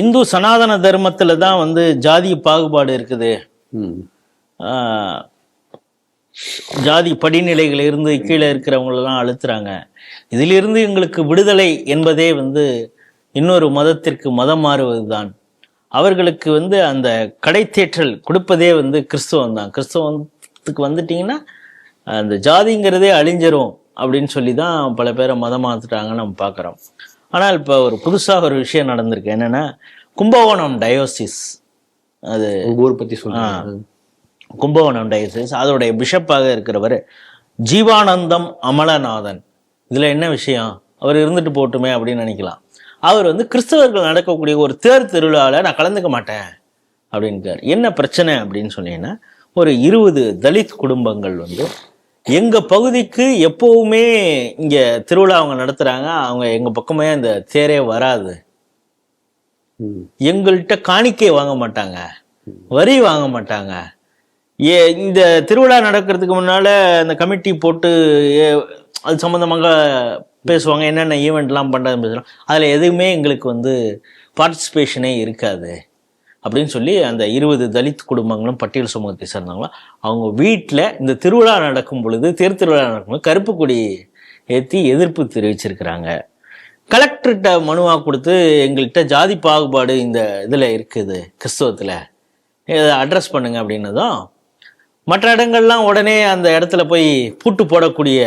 இந்து சனாதன தர்மத்துல தான் வந்து ஜாதி பாகுபாடு இருக்குது. ஜாதி படிநிலைகள் இருந்து கீழே இருக்கிறவங்களெல்லாம் அழுத்துறாங்க. இதிலிருந்து எங்களுக்கு விடுதலை என்பதே வந்து இன்னொரு மதத்திற்கு மதம் மாறுவதுதான். அவர்களுக்கு வந்து அந்த கடைத்தேற்றல் கொடுப்பதே வந்து கிறிஸ்துவம் தான் கிறிஸ்துவத்துக்கு வந்துட்டீங்கன்னா அந்த ஜாதிங்கிறதே அழிஞ்சிரும் அப்படின்னு சொல்லி தான் பல பேரை மதம் மாத்துட்டாங்கன்னு நம்ம பார்க்குறோம். ஆனால் இப்போ ஒரு புதுசாக ஒரு விஷயம் நடந்திருக்கு. என்னன்னா கும்பகோணம் டயோசிஸ் அது ஊர் பத்தி சொல்லுங்க. கும்பகோணம் டயசிஸ் அதோடைய பிஷப்பாக இருக்கிறவர் ஜீவானந்தம் அமலநாதன். இதுல என்ன விஷயம்? அவர் இருந்துட்டு போட்டுமே அப்படின்னு நினைக்கலாம். அவர் வந்து கிறிஸ்தவர்கள் நடக்கக்கூடிய ஒரு தேர் திருவிழாவில் நான் கலந்துக்க மாட்டேன் அப்படின்ட்டார். என்ன பிரச்சனை அப்படின்னு சொன்னீங்கன்னா ஒரு இருபது தலித் குடும்பங்கள் வந்து எங்க பகுதிக்கு எப்பவுமே இங்க திருவிழா அவங்க நடத்துறாங்க. அவங்க எங்க பக்கமே அந்த தேரே வராது. எங்கள்கிட்ட காணிக்கை வாங்க மாட்டாங்க. வரி வாங்க மாட்டாங்க. ஏ இந்த திருவிழா நடக்கிறதுக்கு முன்னால அந்த கமிட்டி போட்டு அது சம்பந்தமாக பேசுவாங்க. என்னென்ன ஈவெண்ட்லாம் பண்ணுறது பேசுகிறோம் அதில் எதுவுமே எங்களுக்கு வந்து பார்ட்டிசிபேஷனே இருக்காது. அப்படின்னு சொல்லி அந்த இருபது தலித் குடும்பங்களும் பட்டியல் சமூகத்தை சேர்ந்தாங்களோ அவங்க வீட்டில் இந்த திருவிழா நடக்கும் பொழுது தேர் திருவிழா நடக்கும்போது கருப்பு கொடி ஏற்றி எதிர்ப்பு தெரிவிச்சிருக்கிறாங்க. கலெக்டர்கிட்ட மனுவாக கொடுத்து எங்கள்கிட்ட ஜாதி பாகுபாடு இந்த இதில் இருக்குது கிறிஸ்தவத்தில். இதை அட்ரஸ் பண்ணுங்க அப்படின்னதும் மற்ற இடங்கள்லாம் உடனே அந்த இடத்துல போய் பூட்டு போடக்கூடிய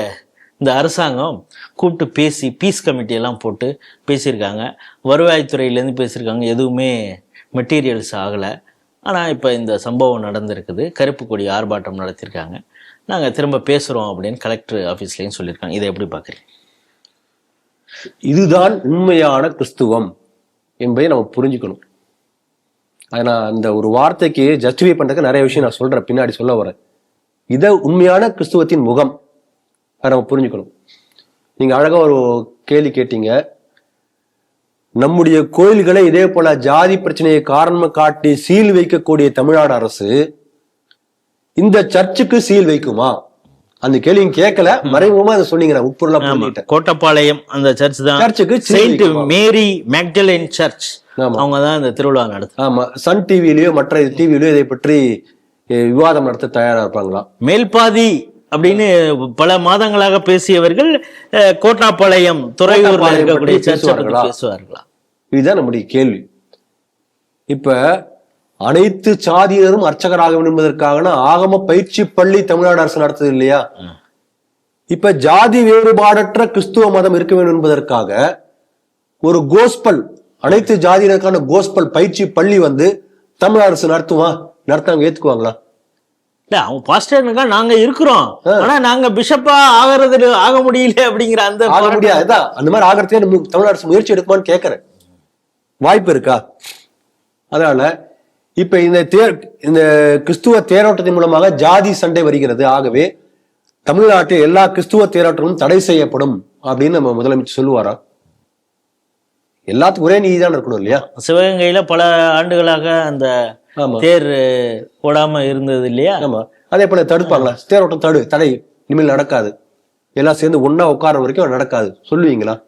இந்த அரசாங்கம் கூப்பிட்டு பேசி பீஸ் கமிட்டியெல்லாம் போட்டு பேசியிருக்காங்க. வருவாய்த்துறையிலேருந்து பேசியிருக்காங்க. எதுவுமே மெட்டீரியல்ஸ் ஆகலை. ஆனால் இப்போ இந்த சம்பவம் நடந்திருக்குது. கருப்பு கொடி ஆர்ப்பாட்டம் நடத்தியிருக்காங்க நாங்கள் திரும்ப பேசுகிறோம் அப்படின்னு கலெக்டர் ஆஃபீஸ்லேயும் சொல்லியிருக்காங்க. இதை எப்படி பார்க்குறீங்க? இதுதான் உண்மையான கிறிஸ்துவம் என்பதை நம்ம புரிஞ்சுக்கணும். அது நான் அந்த ஒரு வார்த்தைக்கு ஜஸ்டிஃபை பண்ணுறதுக்கு நிறைய விஷயம் நான் சொல்கிறேன் பின்னாடி சொல்ல வரேன். இதை உண்மையான கிறிஸ்துவத்தின் முகம் அதை நம்ம புரிஞ்சுக்கணும். நீங்கள் அழகாக ஒரு கேள்வி கேட்டீங்க. நம்முடைய கோயில்களை இதே போல ஜாதி பிரச்சனையை காரணம் காட்டி சீல் வைக்கக்கூடிய தமிழ்நாடு அரசு இந்த சர்ச்சுக்கு சீல் வைக்குமா? அந்த கேள்வி கேட்கல. மறைமுகமா அதை சொன்னீங்க. உட்பொருளா புரிஞ்சுக்கிட்டேன் கோட்டப்பாளையம் அந்த சர்ச் தான். சர்ச்சுக்கு செயின்ட்? மேரி மேக்டலின் சர்ச். அவங்க தான் இந்த திருவிழா நடத்து ஆமா. சன் டிவிலயோ மற்ற டிவிலயோ இதை பற்றி விவாதம் நடத்த தயாரா இருப்பாங்களா? மேல்பாதி அப்படின்னு பல மாதங்களாக பேசியவர்கள் கோட்டாப்பாளையம் துறையூர்ல இருக்கக்கூடிய பேசுவார்களா? இதுதான் நம்முடைய கேள்வி. இப்ப அனைத்து சாதியினரும் அர்ச்சகராக என்பதற்காக ஆகம பயிற்சி பள்ளி தமிழ்நாடு அரசு நடத்துது இல்லையா? இப்ப ஜாதி வேறுபாடற்ற கிறிஸ்துவ மதம் இருக்க வேண்டும் என்பதற்காக ஒரு கோஸ்பல் அனைத்து ஜாதியினருக்கான கோஸ்பல் பயிற்சி பள்ளி வந்து தமிழ் அரசு நடத்துவா நடத்தாங்க ஏத்துக்குவாங்களா? இல்ல அவங்க பாஸ்டர்னுக்கா நாங்க இருக்கிறோம். ஆனா நாங்க பிஷப்பா ஆகிறது ஆக முடியல அப்படிங்கிற அந்த ஆக. முடியாது. அந்த மாதிரி ஆகிறதுக்கே நம்ம தமிழ் அரசு முயற்சி எடுக்குமான்னு கேட்கறேன் வாய்ப்பு இருக்கா? அதனால இப்ப இந்த தேர் இந்த கிறிஸ்துவ தேரோட்டத்தின் மூலமாக ஜாதி சண்டை வருகிறது. ஆகவே தமிழ்நாட்டில் எல்லா கிறிஸ்துவ தேரோட்டமும் தடை செய்யப்படும் அப்படின்னு நம்ம முதலமைச்சர் சொல்லுவாரா? எல்லாத்துக்கும் ஒரே நீதி தான் இருக்கணும் இல்லையா? சிவகங்கையில பல ஆண்டுகளாக அந்த தேர் ஓடாம இருந்தது இல்லையா? ஆமா. அதே போல தடுப்பாங்களா? தேரோட்டம் தடு தடை. இனிமேல் நடக்காது. எல்லாம் சேர்ந்து ஒண்ணா உட்கார வரைக்கும் நடக்காது. சொல்லுவீங்களா?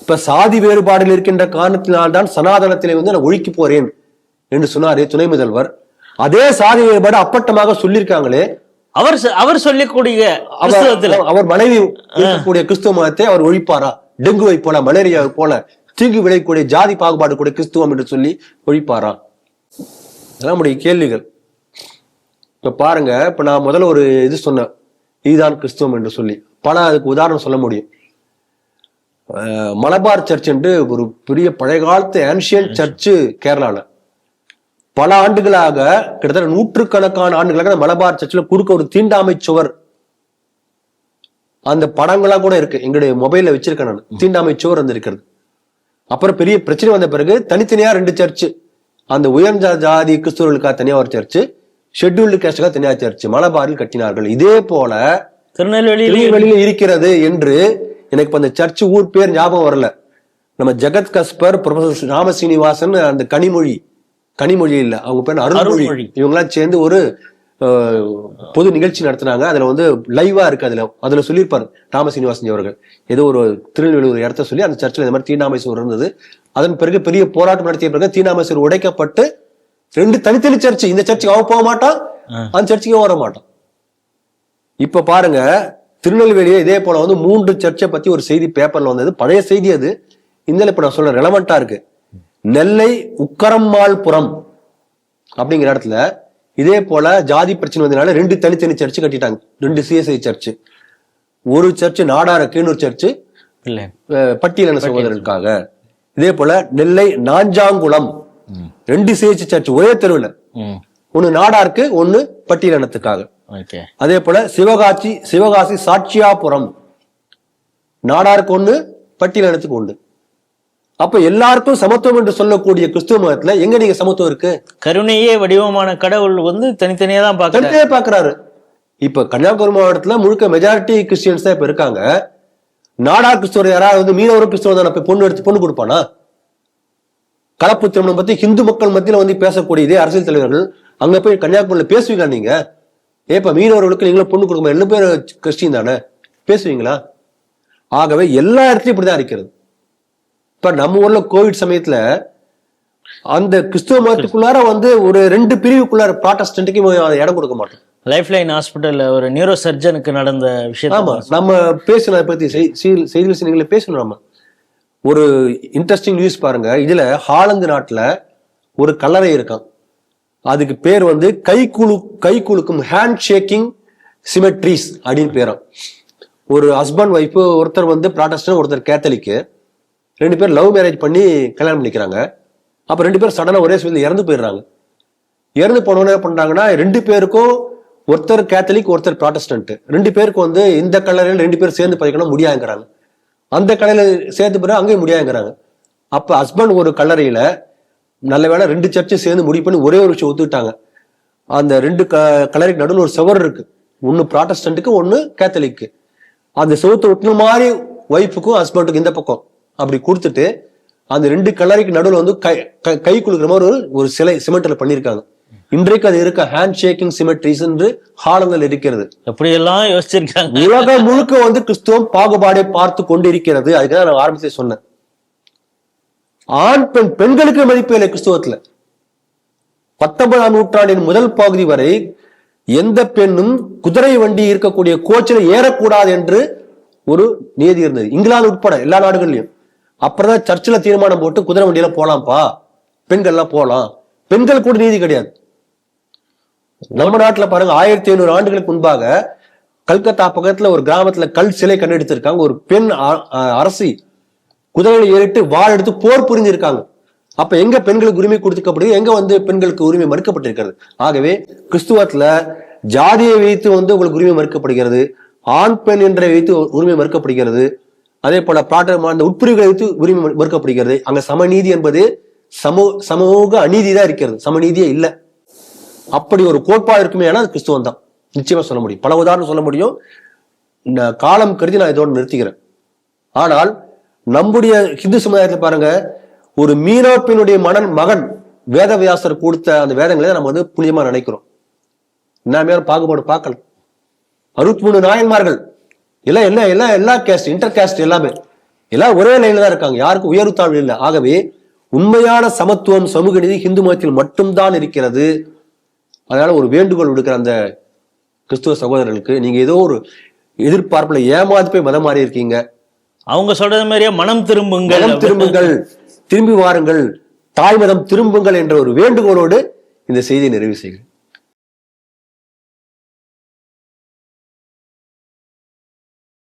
இப்ப சாதி வேறுபாடில் இருக்கின்ற காரணத்தினால்தான் சனாதனத்திலே வந்து நான் ஒழிக்க போறேன் என்று சொன்னாரே துணை முதல்வர். அதே சாதி வேறுபாடு அப்பட்டமாக சொல்லியிருக்காங்களே. அவர் அவர் சொல்லக்கூடிய அவர் மனைவி இருக்கக்கூடிய கிறிஸ்துவ மதத்தை அவர் ஒழிப்பாரா? டெங்குவை போல மலேரியாவை போல தீங்கு விளையக்கூடிய ஜாதி பாகுபாடு கூட கிறிஸ்துவம் என்று சொல்லி ஒழிப்பாரா? இதெல்லாம் நம்முடைய கேள்விகள். இப்ப பாருங்க இப்ப நான் முதல்ல ஒரு இது சொன்னேன். இதுதான் கிறிஸ்துவம் என்று சொல்லி. பல அதுக்கு உதாரணம் சொல்ல முடியும். மலபார் சர்ச் என்று ஒரு பெரிய பழைய காலத்து ஏன்ஷியன் சர்ச்சு கேரளால. பல ஆண்டுகளாக கிட்டத்தட்ட நூற்றுக்கணக்கான ஆண்டுகளாக அந்த மலபார் சர்ச்சில் குறுக்க ஒரு தீண்டாமை சுவர். அந்த படங்களா கூட இருக்கு. எங்களுடைய மொபைல்ல வச்சிருக்கேன் நான். தீண்டாமை சுவர் வந்து இருக்கிறது. அப்புறம் பெரிய பிரச்சனை வந்த பிறகு தனித்தனியா ரெண்டு சர்ச்சு. அந்த உயர்ந்த ஜாதி கிறிஸ்துவர்களுக்காக தனியா ஒரு சர்ச்சு ஷெட்யூல்டு கேஸ்டுக்காக தனியா சர்ச்சு மலபாரில் கட்டினார்கள். இதே போல திருநெல்வேலியில வெளியில இருக்கிறது என்று எனக்கு இப்ப அந்த சர்ச் ஊர் பேர் ஞாபகம் வரல. நம்ம ஜெகத் கஸ்பர் ப்ரொஃபசர் ராம சீனிவாசன் அந்த கனிமொழி கனிமொழி இல்ல அவங்க பேர் அருள்மொழி. இவங்கெல்லாம் சேர்ந்து ஒரு பொது நிகழ்ச்சி நடத்துனாங்க. அதுல வந்து லைவா இருக்கு அதுல. அதுல சொல்லியிருப்பாரு ராம சீனிவாசன் அவர்கள். ஏதோ ஒரு திருநெல்வேலி ஒரு இடத்த சொல்லி அந்த சர்ச்சில் இந்த மாதிரி தீண்டாமைசுவர் இருந்தது. அதன் பிறகு பெரிய போராட்டம் நடத்திய பிறகு தீண்டாமைசுவர் உடைக்கப்பட்டு ரெண்டு தனித்தனி சர்ச்சு. இந்த சர்ச்சுக்கு அவன் போக மாட்டான் அந்த சர்ச்சுக்கு வர மாட்டான் இப்ப பாருங்க திருநெல்வேலியே இதே போல வந்து மூன்று சர்ச்சை பத்தி ஒரு செய்தி பேப்பர்ல வந்தது. பழைய செய்தி அது. இந்த இப்ப நான் சொல்றேன். ரெலவெண்டா இருக்கு. நெல்லை உக்கரம்மாள்புரம் அப்படிங்கிற இடத்துல இதே போல ஜாதி பிரச்சனை வந்ததுனால ரெண்டு தனித்தனி சர்ச்சு கட்டிட்டாங்க. ரெண்டு சிஎஸ்ஐ சர்ச்சு. ஒரு சர்ச்சு நாடாருக்கு இன்னொரு சர்ச்சு பட்டியலின சகோதரர்களுக்காக. இதே போல நெல்லை நாஞ்சாங்குளம். ரெண்டு சிஎஸ்ஐ சர்ச் ஒரே தெருவில். ஒன்னு நாடாருக்கு ஒன்னு பட்டியலினத்துக்காக. அதே போல சிவகாசி சிவகாசி சாட்சியாபுரம். நாடாருக்கு ஒண்ணு பட்டியலினத்துக்கு ஒண்ணு. அப்ப எல்லாருக்கும் சமத்துவம் என்று சொல்லக்கூடிய கிறிஸ்துவ மதத்துல எங்க நீங்க சமத்துவம் இருக்கு? கருணையே வடிவமான கடவுள் வந்து தனித்தனியா தான் பார்க்கறாரு. தனித்தனியா பாக்குறாரு இப்ப கன்னியாகுமரி மாவட்டத்துல முழுக்க மெஜாரிட்டி கிறிஸ்டியன்ஸ் தான் இப்ப இருக்காங்க. நாடா கிறிஸ்துவர் யாராவது வந்து மீனவரும் கிறிஸ்துவர் தான் போய் பொண்ணு எடுத்து பொண்ணு கொடுப்பானா? கலப்பு திருமணம் பத்தி ஹிந்து மக்கள் மத்தியில வந்து பேசக்கூடிய இதே அரசியல் தலைவர்கள் அங்க போய் கன்னியாகுமரியில பேசுவீங்களா நீங்க? ஏப்பா மீனவர்களுக்கு நீங்களும் பொண்ணு கொடுக்க ரெண்டு பேர் கிறிஸ்டின் தானே. பேசுவீங்களா? ஆகவே எல்லா இடத்துலயும் இப்படிதான் இருக்கிறது. இப்ப நம்ம ஊர்ல கோவிட் சமயத்துல அந்த கிறிஸ்துவ மதத்துக்குள்ளார வந்து ஒரு ரெண்டு பிரிவுக்குள்ளார ப்ராட்டஸ்டன்ட்டுக்கு இடம் கொடுக்க மாட்டோம் லைஃப் லைன் ஹாஸ்பிட்டல்ல ஒரு நியூரோ சர்ஜனுக்கு நடந்த விஷயத்த ஆமா நம்ம பேசணும் அதை பத்தி செய்- செய்- செய்திகள் சின்னங்களை பேசணும் நம்ம. ஒரு இன்ட்ரெஸ்டிங் நியூஸ் பாருங்க. இதுல ஹாலந்து நாட்டுல ஒரு கல்லறை இருக்கான். அதுக்கு பேர் வந்து கை குலு கை குலுக்கும் ஹேண்ட் ஷேக்கிங் சிமெட்ரிஸ் அப்படின்னு பேராம். ஒரு ஹஸ்பண்ட் ஒய்ஃப் ஒருத்தர் வந்து ப்ராட்டஸ்டன் ஒருத்தர் கேத்தலிக்கு ரெண்டு பேர் லவ் மேரேஜ் பண்ணி கல்யாணம் பண்ணிக்கிறாங்க. அப்போ ரெண்டு பேரும் சடனாக ஒரே சமயத்தில் இறந்து போயிடுறாங்க. இறந்து போனவொன்னே என்ன ரெண்டு பேருக்கும் ஒருத்தர் கேத்தலிக் ஒருத்தர் ப்ராட்டஸ்டன்ட் ரெண்டு பேருக்கும் வந்து இந்த கலரில் ரெண்டு பேரும் சேர்ந்து பதிக்கணும் முடியாங்கிறாங்க அந்த கலையில சேர்த்து பிறகு அங்கேயும் முடியாங்கிறாங்க அப்போ ஹஸ்பண்ட் ஒரு கல்லறையில் நல்ல வேலை ரெண்டு சர்ச்சும் சேர்ந்து முடிவு பண்ணி ஒரே ஒரு விஷயம் ஒத்துக்கிட்டாங்க. அந்த ரெண்டு க கலருக்கு நடுவில் ஒரு செவர் இருக்கு. ஒன்று ப்ராட்டஸ்டண்ட்டுக்கு ஒன்று கேத்தலிக்கு அந்த செவத்தை ஒட்டின மாதிரி ஒய்ஃபுக்கும் ஹஸ்பண்டுக்கும் இந்த பக்கம். அப்படி கொடுத்துட்டு அந்த ரெண்டு கல்லறைக்கு நடுவில் வந்து கை கை- குலுக்கிற மாதிரி ஒரு ஒரு சிலை சிமெண்ட்ல பண்ணியிருக்காங்க இன்றைக்கு அது இருக்க? ஹேண்ட் ஷேக்கிங் சிமெட்ரிஸ் என்று ஹாலங்கள் இருக்கிறது. எப்படியெல்லாம் யோசிச்சிருக்காங்க? உலகம் முழுக்க வந்து கிறிஸ்துவம் பாகுபாடை பார்த்து கொண்டிருக்கிறது. அதுக்கு தான் நான் ஆரம்பத்தை சொன்னேன். ஆண் பெண் பெண்களுக்கு மதிப்பு இல்லை கிறிஸ்துவத்துல. பத்தொன்பதாம் நூற்றாண்டின் முதல் பகுதி வரை எந்த பெண்ணும் குதிரை வண்டி இருக்கக்கூடிய கோச்சில் ஏறக்கூடாது என்று ஒரு நியதி இருந்தது. இங்கிலாந்து உட்பட எல்லா நாடுகள்லயும் அப்புறம் சர்ச்சில் தீர்மானம் போட்டு குதிரை வண்டியில போலாம்ப்பா. பெண்கள்லாம் போகலாம் பெண்கள் கூட நீதி கிடையாது. நம்ம நாட்டில் பாருங்க ஆயிரத்தி ஐநூறு ஆண்டுகளுக்கு முன்பாக கல்கத்தா பக்கத்துல ஒரு கிராமத்துல கல் சிலை கண்டெடுத்திருக்காங்க ஒரு பெண் அ- அரசி குதிரையில ஏறிட்டு வாழ் எடுத்து போர் புரிஞ்சிருக்காங்க. அப்ப எங்க பெண்களுக்கு உரிமை கொடுத்துக்கப்படுது எங்க வந்து பெண்களுக்கு உரிமை மறுக்கப்பட்டிருக்கிறது? ஆகவே கிறிஸ்துவத்துல ஜாதியை வைத்து வந்து உங்களுக்கு உரிமை மறுக்கப்படுகிறது. ஆண் பெண் என்ற வைத்து உரிமை மறுக்கப்படுகிறது. அதே போல பிராட்டமான உட்பிரிவுகளை வைத்து உரிமை மறுக்கப்படுகிறது அங்க சமநீதி என்பது சமூக சமூக அநீதி தான் இருக்கிறது. சமநீதியே இல்லை. அப்படி ஒரு கோட்பாடு இருக்குமே ஆனால் அது கிறிஸ்துவம் தான் நிச்சயமா சொல்ல முடியும். பல உதாரணம் சொல்ல முடியும். இந்த காலம் கருதி நான் இதோடு நிறுத்திக்கிறேன். ஆனால் நம்முடைய ஹிந்து சமுதாயத்தில் பாருங்க ஒரு மீனவ மனன் மகன் வேதவியாசர் கொடுத்த அந்த வேதங்களை நம்ம வந்து புனிதமா நினைக்கிறோம். என்ன பாகுபாடு பார்க்கல. அறுபத்தி மூணு நாயன்மார்கள் எல்லாம் எல்லாம் எல்லாம் எல்லா கேஸ்ட் இன்டர் கேஸ்ட் எல்லாமே. எல்லாம் ஒரே லைன்ல தான் இருக்காங்க. யாருக்கும் உயர்வு தாழ்வு இல்லை. ஆகவே உண்மையான சமத்துவம் சமூக நீதி ஹிந்து மதத்தில் மட்டும்தான் இருக்கிறது. அதனால ஒரு வேண்டுகோள் விடுக்கிற அந்த கிறிஸ்துவ சகோதரர்களுக்கு நீங்க ஏதோ ஒரு எதிர்பார்ப்புல ஏமாந்து போய் மதம் மாறி இருக்கீங்க. அவங்க சொல்றது மாதிரியே மனம் திரும்புங்கள். மனம் திரும்புங்கள். திரும்பி வாருங்கள். தாய் மதம் திரும்புங்கள் என்ற ஒரு வேண்டுகோளோடு இந்த செய்தியை நிறைவு செய்கிறேன்.